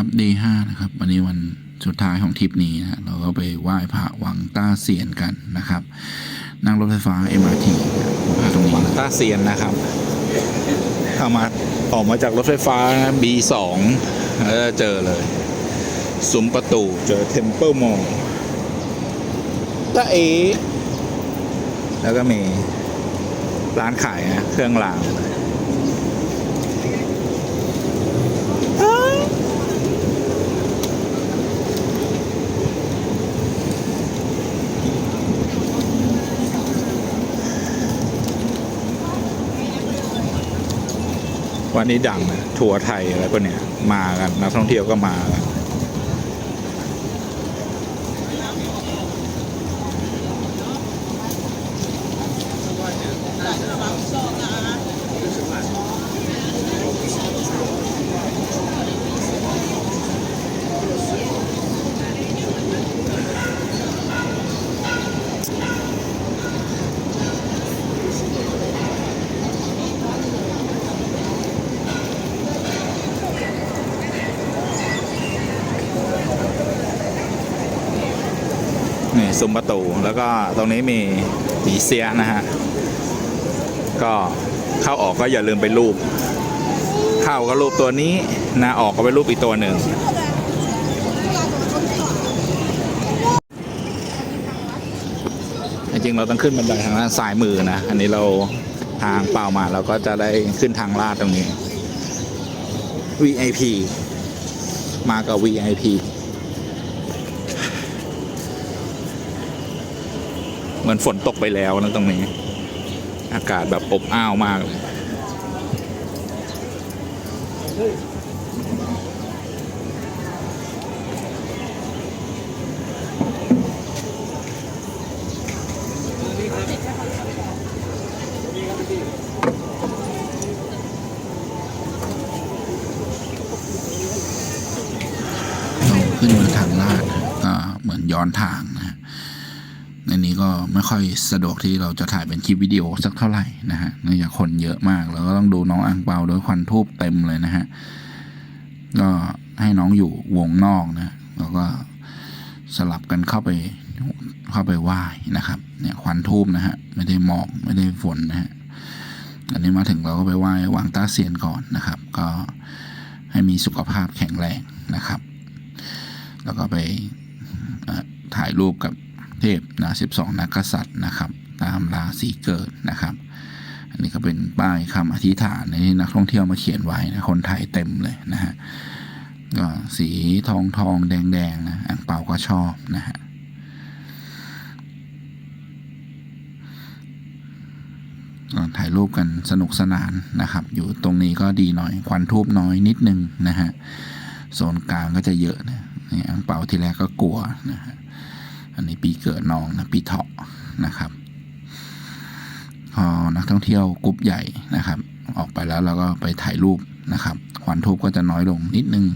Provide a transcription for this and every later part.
ครับดีห้านะครับ วันนี้วันสุดท้ายของทริปนี้นะเราก็ไปไหว้พระวังต้าเซียนกันนะครับ นั่งรถไฟฟ้า MRT นะตรงนี้วังต้าเซียนนะครับเข้ามาออกมาจากรถไฟฟ้า B2 แล้วเจอเลยซุ้มประตูเจอเทมเ l ิลมองตาเอ แล้วก็มีร้านขายนะเครื่องราง วั นนี้ดังนะทัวร์ไทยอะไรพวกเนี้ยมากันนักท่องเที่ยวก็มากัน ซุ้มประตู แล้วก็ตรงนี้มีผีเสียนะฮะ ก็เข้าออกก็อย่าลืมไปรูป เข้าก็รูปตัวนี้นะออกก็ไปรูปอีกตัวหนึ่งจริงเราต้องขึ้นบันไดทางด้านซ้ายมือนะ อันนี้เราทางเปล่ามาเราก็จะได้ขึ้นทางลาดตรงนี้ VIP มากับ VIP เหมือนฝนตกไปแล้วนะตรงนี้ อากาศแบบอบอ้าวมากเลยเราขึ้นมาทางลาดนะก็เหมือนย้อนทาง ค่อยสะดวกที่เราจะถ่ายเป็นคลิปวิดีโอสักเท่าไหร่นะฮะเนื่องจากคนเยอะมาก แล้วก็ต้องดูน้องอังเปาด้วยควันทูบเต็มเลยนะฮะก็ให้น้องอยู่วงนอกนะแล้วก็สลับกันเข้าไปเข้าไปไหว้นะครับเนี่ยควันทูบนะฮะไม่ได้หมอกไม่ได้ฝนนะฮะอันนี้มาถึงเราก็ไปไหว้วางต้าเซียนก่อนนะครับ ก็ให้มีสุขภาพแข็งแรงนะครับ แล้วก็ไปถ่ายรูปกับ เทพนะสิบสองนักกษัตริย์นะครับ ตามราศีเกิดนะครับ อันนี้ก็เป็นป้ายคำอธิษฐานที่นักท่องเที่ยวมาเขียนไว้นะคนไทยเต็มเลยนะฮะก็สีทองทองแดงแดงนะอ่างเปาก็ชอบนะฮะถ่ายรูปกันสนุกสนานนะครับ อยู่ตรงนี้ก็ดีหน่อยควันทูบน้อยนิดนึงนะฮะโซนกลางก็จะเยอะนะนี่อังเปาทีแรกก็กลัวนะฮะ อันนี้ปีเกิดน้องนะปีเถาะนะครับพอนักท่องเที่ยวกลุ่มใหญ่นะครับ ออกไปแล้วเราก็ไปถ่ายรูปนะครับควันทูบก็จะน้อยลงนิดนึง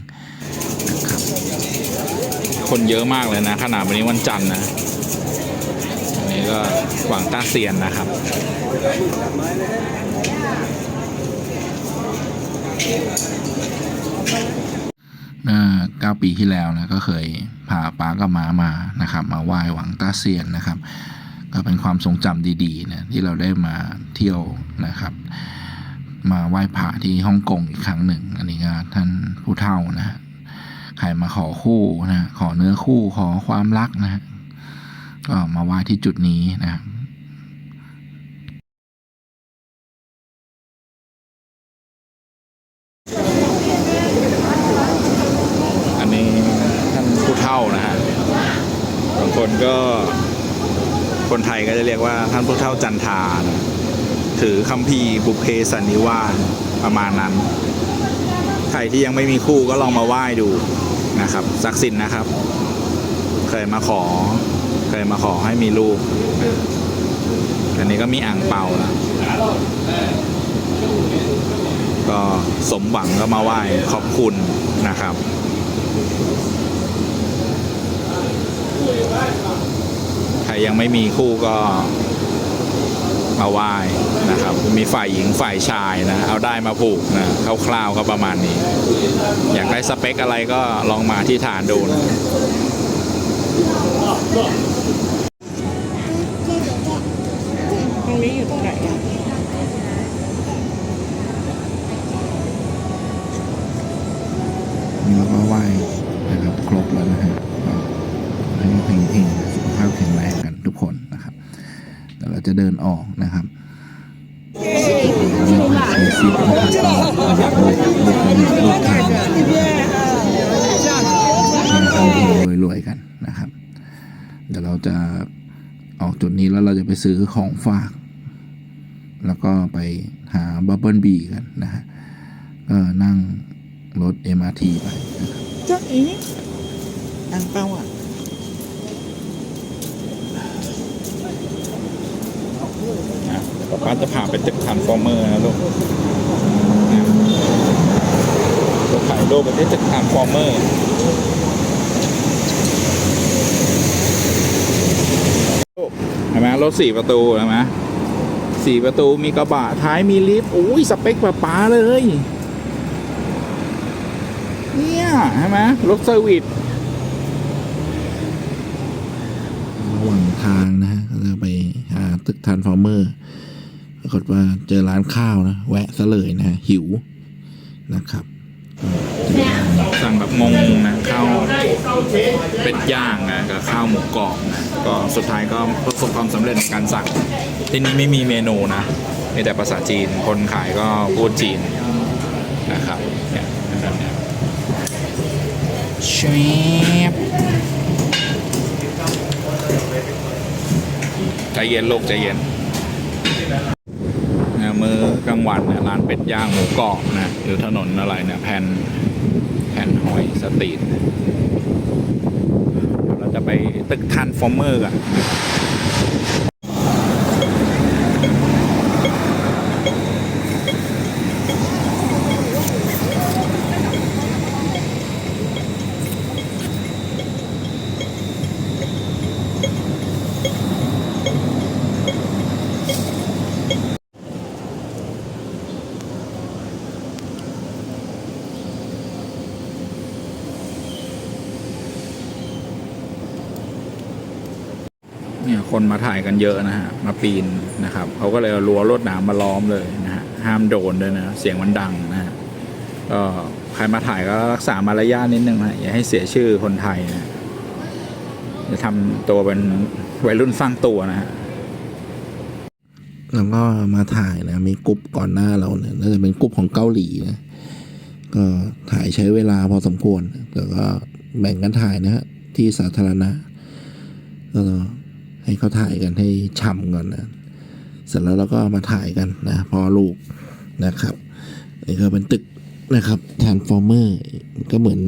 นะครับคนเยอะมากเลยนะขนาดวันนี้วันจันทร์นะอันนี้ก็หวางต้าเซียนนะครับอ่า ก้าปีที่แล้วนะก็เคยพาป้ากับม้ามานะครับ มาไหว้หวังต้าเซียนนะครับ ก็เป็นความทรงจำดีๆนะที่เราได้มาเที่ยวนะครับ มาไหว้พระที่ฮ่องกงอีกครั้งหนึ่ง อันนี้ก็ท่านผู้เฒ่านะ ใครมาขอคู่นะขอเนื้อคู่ขอความรักนะก็มาไหว้ที่จุดนี้นะ รียกว่าท่านผู้เฒ่าจันทาน ถือคัมภีร์บุพเพสันนิวาสประมาณนั้น ใครที่ยังไม่มีคู่ก็ลองมาไหว้ดูนะครับศักดิ์สิทธิ์นะครับ เคยมาขอ เคยมาขอให้มีลูกอันนี้ก็มีอ่างเปานะก็สมหวังก็มาไหว้ขอบคุณนะครับ ใครยังไม่มีคู่ก็ มาไหว้นะครับ มีฝ่ายหญิงฝ่ายชายนะ เอาได้มาผูกนะคร่าวๆก็ประมาณนี้ อยากได้สเปคอะไรก็ลองมาที่ฐานดูนะตรงนี้อยู่ตรงไหนอะนี่เราก็ไหว้นะครับครบแล้วนะฮะก็ให้เพ่งเพ่งๆสุขภาพแข็งแรงกันทุกคนนะ เราจะเดินออกนะครับรวยๆกันนะครับ เดี๋ยวเราจะออกจุดนี้แล้วเราจะไปซื้อของฝาก แล้วก็ไปหาบับเบิลบีกันนะฮะก็นั่งรถ MRT ไปนะครับเจ้าอีอังเปาอะ นะ ป๊าป้าจะพาไปตึกทรานฟอร์เมอร์นะลูกนะจะถ่ายรูปไปที่ตึกทรานฟอร์เมอร์เห็นไหมรถสี่ประตูเห็นไหมสี่ประตูมีกระบะท้ายมีลิฟต์อุ้ยสเปคป๊าป้าเลยเนี่ยเห็นไหมรถเซอร์วิสระหว่างทางนะฮะก็จะไปหาตึกทานฟอร์เมอร์ ปรากฏว่าเจอร้านข้าวนะ แวะซะเลยนะฮะหิวนะครับก็สั่งแบบงงนะข้าวเป็ดย่างนะกับข้าวหมูกรอบนะก็สุดท้ายก็ประสบความสำเร็จในการสั่ง ที่นี่ไม่มีเมนูนะมีแต่ภาษาจีนคนขายก็พูดจีนนะครับเนี่ยแบบเนี้ยเชฟใจเย็นลูกใจเย็นเนี่ยมือ กลางวันเนี่ยร้านเป็ดย่างหมูกรอบนะอยู่ถนนอะไรเนี่ยแผ่นแผ่นหอยสตรีทเดี๋ยวเราจะไปตึกทันฟอร์เมอร์กัน เนี่ยคนมาถ่ายกันเยอะนะฮะมาปีนนะครับเขาก็เลยรั้วรวดหนามมาล้อมเลยนะฮะห้ามโดนด้วยนะเสียงมันดังนะฮะก็ใครมาถ่ายก็รักษามารยาทนิดนึงนะอย่าให้เสียชื่อคนไทยนะจะทำตัวเป็นวัยรุ่นสร้างตัวนะฮะแล้วก็มาถ่ายนะ มีกรุ๊ปก่อนหน้าเราเนี่ยน่าจะเป็นกรุ๊ปของเกาหลีนะก็ถ่ายใช้เวลาพอสมควรแต่ก็แบ่งกันถ่ายนะฮะที่สาธารณะก็ ให้เขาถ่ายกันให้ช่ำก่อนนะเสร็จแล้วเราก็มาถ่ายกันนะพอลูกนะครับนี่ก็เป็นตึกนะครับ transformer ก็เหมือน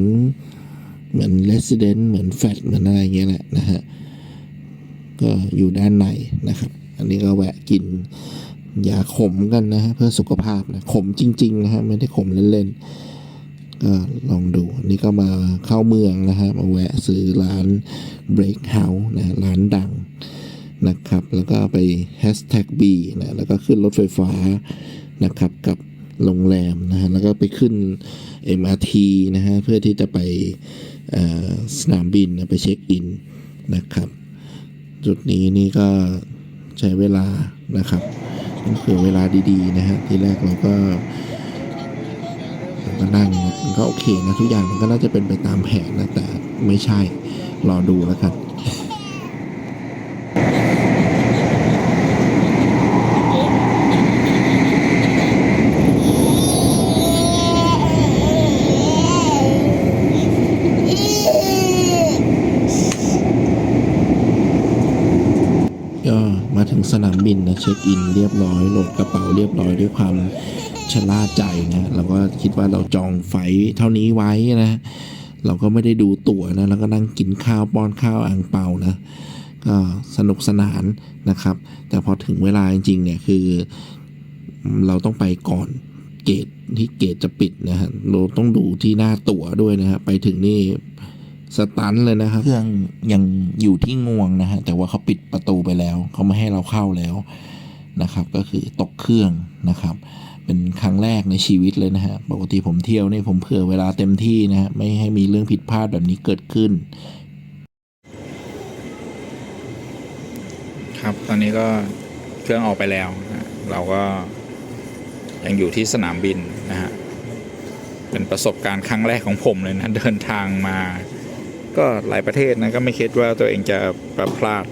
เหมือน resident เหมือนแฟลตเหมือนอะไรเงี้ยแหละนะฮะก็อยู่ด้านในนะครับ อันนี้ก็แวะกินยาขมกันนะฮะเพื่อสุขภาพนะขมจริงๆนะฮะไม่ได้ขมเล่นๆ ก็ลองดูนนี้ก็มาเข้าเมืองนะฮะมาแวะซื้อร้าน Break House นะร้านดังนะครับ แล้วก็ไป Hashtag B นะแล้วก็ขึ้นรถไฟฟ้านะครับกับโรงแรมนะฮะแล้วก็ไปขึ้น MRT นะฮะเพื่อที่จะไปสนามบินนะไปเช็คอินนะครับ จุดนี้นี่ก็ใช้เวลานะครับนี่คือเวลาดีๆนะฮะที่แรกเราก็ เราก็นั่งมันก็โอเคนะทุกอย่างมันก็น่าจะเป็นไปตามแผนนะแต่ไม่ใช่รอดูแล้วกันก็มาถึงสนามบินนะเช็คอินเรียบร้อยโหลดกระเป๋าเรียบร้อยด้วยความ ชะล่าใจนะเราก็คิดว่าเราจองไฟเท่านี้ไว้นะ เราก็ไม่ได้ดูตั๋วนะแล้วก็นั่งกินข้าวป้อนข้าวอ่างเปานะก็สนุกสนานนะครับ แต่พอถึงเวลาจริงๆเนี่ยคือเราต้องไปก่อนเกตที่เกตจะปิดนะฮะเราต้องดูที่หน้าตั๋วด้วยนะฮะไปถึงนี่สตันเลยนะครับเครื่องยังอยู่ที่งวงนะฮะแต่ว่าเขาปิดประตูไปแล้ว เขาไม่ให้เราเข้าแล้วนะครับ ก็คือตกเครื่องนะครับ เป็นครั้งแรกในชีวิตเลยนะฮะ ปกติผมเที่ยวนี่ผมเผื่อเวลาเต็มที่นะฮะ ไม่ให้มีเรื่องผิดพลาดแบบนี้เกิดขึ้น ครับตอนนี้ก็เครื่องออกไปแล้วนะเราก็ยังอยู่ที่สนามบินนะฮะ เป็นประสบการณ์ครั้งแรกของผมเลยนะ เดินทางมา ก็หลายประเทศนะ ก็ไม่คิดว่าตัวเองจะประพลาด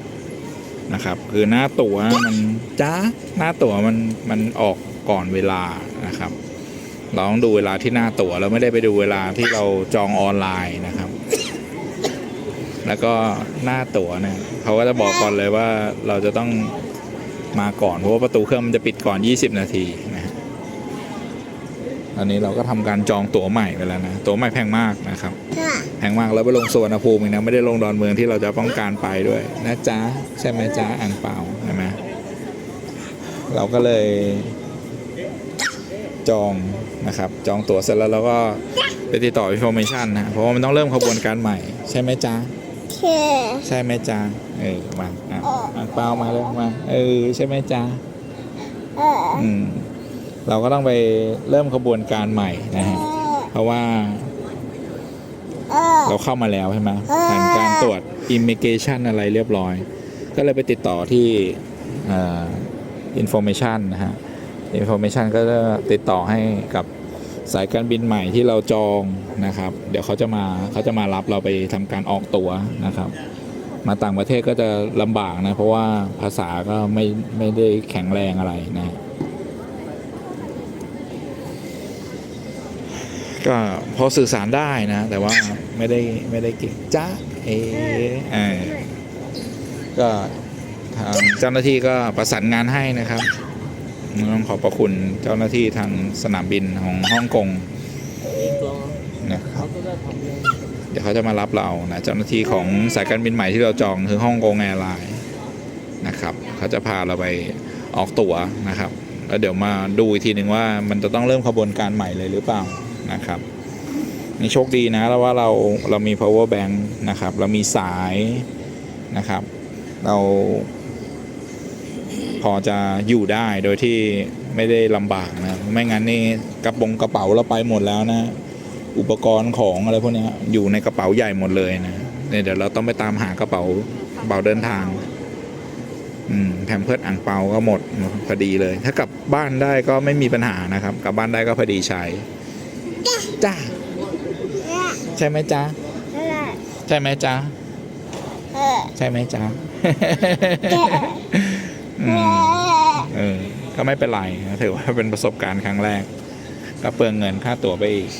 นะครับ คือหน้าตั๋วมันจ้าหน้าตั๋วมันมันออก ก่อนเวลานะครับ เราต้องดูเวลาที่หน้าตั๋วเราไม่ได้ไปดูเวลาที่เราจองออนไลน์นะครับ แล้วก็หน้าตั๋วเนี่ยเขาก็จะบอกก่อนเลยว่าเราจะต้องมาก่อนเพราะว่าประตูเครื่องมันจะปิดก่อน 20 นาทีนะฮะตอนนี้เราก็ทำการจองตั๋วใหม่ไปแล้วนะตั๋วใหม่แพงมากนะครับแพงมากแล้วไปลงสวนภูมิอีกนะไม่ได้ลงดอนเมืองที่เราจะต้องการไปด้วยนะจ๊ะใช่ไหมจ๊ะอ่างเปล่าใช่ไหมเราก็เลย จองนะครับจองตั๋วเสร็จแล้วเราก็ไปติดต่อ information นะเพราะว่ามันต้องเริ่มขบวนการใหม่ใช่ไหมจ๊ะใช่ไหมจ๊ะเออมาอะอ่างเปล่ามาเลยมาเออใช่ไหมจ๊ะอืมเราก็ต้องไปเริ่มขบวนการใหม่นะฮะเพราะว่า เราเข้ามาแล้วใช่ไหมผ่านการตรวจ immigration อะไรเรียบร้อย ก็เลยไปติดต่อที่เอ่อ information นะฮะ information ก็จะติดต่อให้กับสายการบินใหม่ที่เราจองนะครับ เดี๋ยวเขาจะมาเขาจะมารับเราไปทำการออกตั๋วนะครับ มาต่างประเทศก็จะลำบากนะเพราะว่าภาษาก็ไม่ไม่ได้แข็งแรงอะไรนะก็พอสื่อสารได้นะ แต่ว่าไม่ได้ไม่ได้เก่งจ้าเอเออก็ทางเจ้าหน้าที่ก็ประสานงานให้นะครับ ต้องขอบพระคุณเจ้าหน้าที่ทางสนามบินของฮ่องกงนะครับเดี๋ยวเขาจะมารับเรานะเจ้าหน้าที่ของสายการบินใหม่ที่เราจองคือฮ่องกงแอร์ไลน์นะครับเขาจะพาเราไปออกตั๋วนะครับแล้วเดี๋ยวมาดูอีกทีหนึ่งว่ามันจะต้องเริ่มขบวนการใหม่เลยหรือเปล่านะครับนี่โชคดีนะแล้วว่าเราเรามี power bank นะครับ เรามีสายนะครับ เรา พอจะอยู่ได้โดยที่ไม่ได้ลำบากนะไม่งั้นนี่กระปงกระเป๋าเราไปหมดแล้วนะ อุปกรณ์ของอะไรพวกเนี้ยอยู่ในกระเป๋าใหญ่หมดเลยนะเนี่ยเดี๋ยวเราต้องไปตามหากระเป๋ากระเป๋าเดินทางอืมแพมเพิร์ดอ่างเปาก็หมดพอดีเลย ถ้ากลับบ้านได้ก็ไม่มีปัญหานะครับ กลับบ้านได้ก็พอดีใช้จ้าใช่ไหมจ๊ะใช่ไหมจ๊ะใช่ไหมจ๊ะ อืมเออ ก็ไม่เป็นไรนะถือว่าเป็นประสบการณ์ครั้งแรก ก็เปลืองเงินค่าตั๋วไปอีก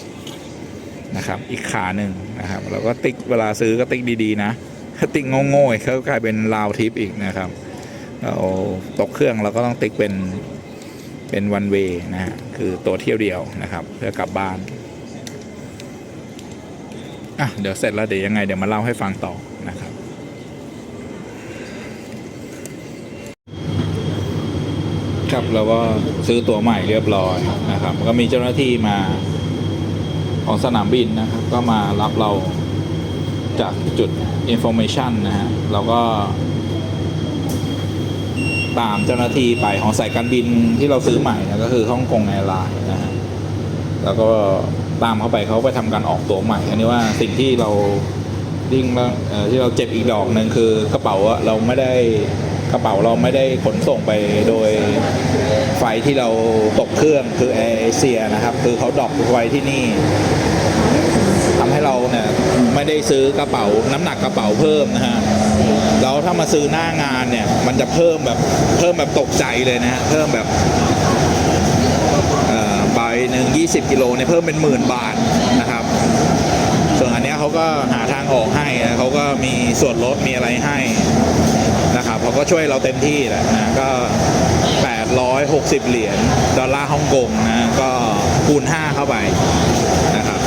นะครับ อีกขาหนึ่งนะครับแล้วก็ติ๊กเวลาซื้อก็ติ๊กดีๆนะถ้าติ๊กโง่ๆเขากลายเป็นลาวทิปอีกนะครับเราตกเครื่องเราก็ต้องติ๊กเป็นเป็นวันเวนะฮะคือตัวเที่ยวเดียวนะครับ เพื่อกลับบ้านอะเดี๋ยวเสร็จแล้วเดี๋ยวยังไงเดี๋ยวมาเล่าให้ฟังต่อนะครับ ครับเราก็ซื้อตั๋วใหม่เรียบร้อยนะครับ ก็มีเจ้าหน้าที่มาของสนามบินนะครับ ก็มารับเราจากจุด information นะฮะเราก็ ตามเจ้าหน้าที่ไปของสายการบินที่เราซื้อใหม่นะก็คือฮ่องกงแอร์ไลน์นะฮะแล้วก็ตามเข้าไปเขาไปทำการออกตั๋วใหม่ อันนี้ว่าสิ่งที่เราดิ้งแล้วที่เราเจ็บอีกดอกหนึ่งคือกระเป๋าอะเราไม่ได้กระเป๋าเราไม่ได้ขนส่งไปโดย ที่เราตกเครื่องคือแอร์เอเชียนะครับ คือเขาดรอปไว้ที่นี่ทำให้เราเนี่ยไม่ได้ซื้อกระเป๋าน้ำหนักกระเป๋าเพิ่มนะฮะแล้วถ้ามาซื้อหน้างานเนี่ย มันจะเพิ่มแบบเพิ่มแบบตกใจเลยนะฮะเพิ่มแบบใบหนึ่ง20กิโลเนี่ยเพิ่มเป็นหมื่นบาทนะครับ ส่วนอันนี้เขาก็หาทางออกให้นะเขาก็มีส่วนลดมีอะไรให้ เขาก็ช่วยเราเต็มที่แหละนะก็ 860 เหรียญดอลลาร์ฮ่องกงนะก็คูณ 5 เข้าไปนะครับ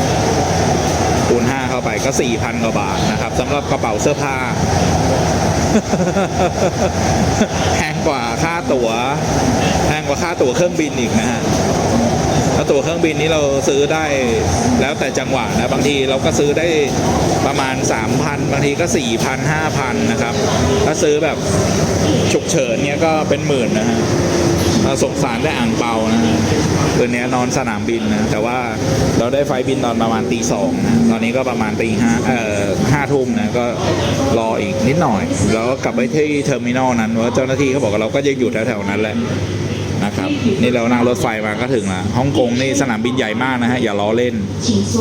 คูณ 5 เข้าไปก็ 4,000 กว่าบาทนะครับสำหรับกระเป๋าเสื้อผ้าแพงกว่าค่าตั๋วแพงกว่าค่าตั๋วเครื่องบินอีกนะฮะ แล้วตั๋วเครื่องบินนี้เราซื้อได้แล้วแต่จังหวะนะบางทีเราก็ซื้อได้ประมาณ 3,000 บางทีก็ 4,000 5,000 นะครับ ถ้าซื้อแบบฉุกเฉินเนี้ยก็เป็นหมื่นนะฮะเราสงสารได้อ่างเปานะฮะคืนนี้นอนสนามบินนะ แต่ว่าเราได้ไฟบินตอนประมาณตีสองนะ ตอนนี้ก็ประมาณตีห้าเอ่อห้าทุ่มนะ ก็รออีกนิดหน่อย แล้วก็กลับไปที่เทอร์มินอลนั้นว่าะเจ้าหน้าที่เขาบอกว่าเราก็ยังอยู่แถวๆนั้นแหละ นะครับ นี่เรานั่งรถไฟมาก็ถึงล้วฮ่องกงนี่สนามบินใหญ่มากนะฮะอย่าล้อเล่น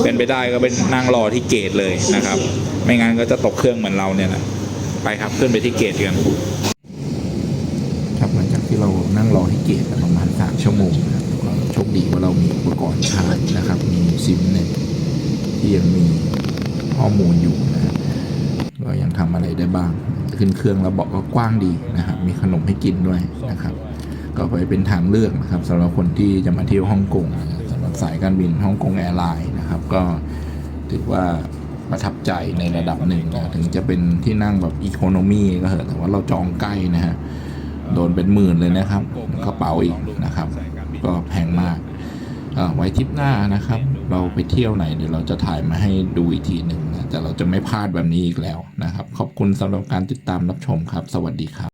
เป็นไปได้ก็เป็นนั่งรอที่เกตเลยนะครับ ไม่งั้นก็จะตกเครื่องเหมือนเราเนี่ยนะไปครับขึ้นไปที่เกตกันครับหลังจากที่เรานั่งรอที่เกตประมาณสามชั่วโมงนะครับก็โชคดีว่าเรามีอุปกรณ์ชาร์จนะครับ มีซิมเน็ตที่ยังมีข้อมูลอยู่นะฮะก็ยังทำอะไรได้บ้าง ขึ้นเครื่องแล้วเบอกก็กว้างดีนะครับ มีขนมให้กินด้วยนะครับ ก็ไปเป็นทางเลือกนะครับสำหรับคนที่จะมาเที่ยวฮ่องกงสำหรับสายการบินฮ่องกงแอร์ไลน์นะครับ ก็ถือว่าประทับใจในระดับหนึ่งนะถึงจะเป็นที่นั่งแบบอีโคโนมีก็เถอะแต่ว่าเราจองใกล้นะฮะโดนเป็นหมื่นเลยนะครับกระเป๋าอีกนะครับ ก็แพงมากไว้ทริปหน้านะครับ เราไปเที่ยวไหนเดี๋ยวเราจะถ่ายมาให้ดูอีกทีหนึ่งนะแต่เราจะไม่พลาดแบบนี้อีกแล้วนะครับ ขอบคุณสำหรับการติดตามรับชมครับ สวัสดีครับ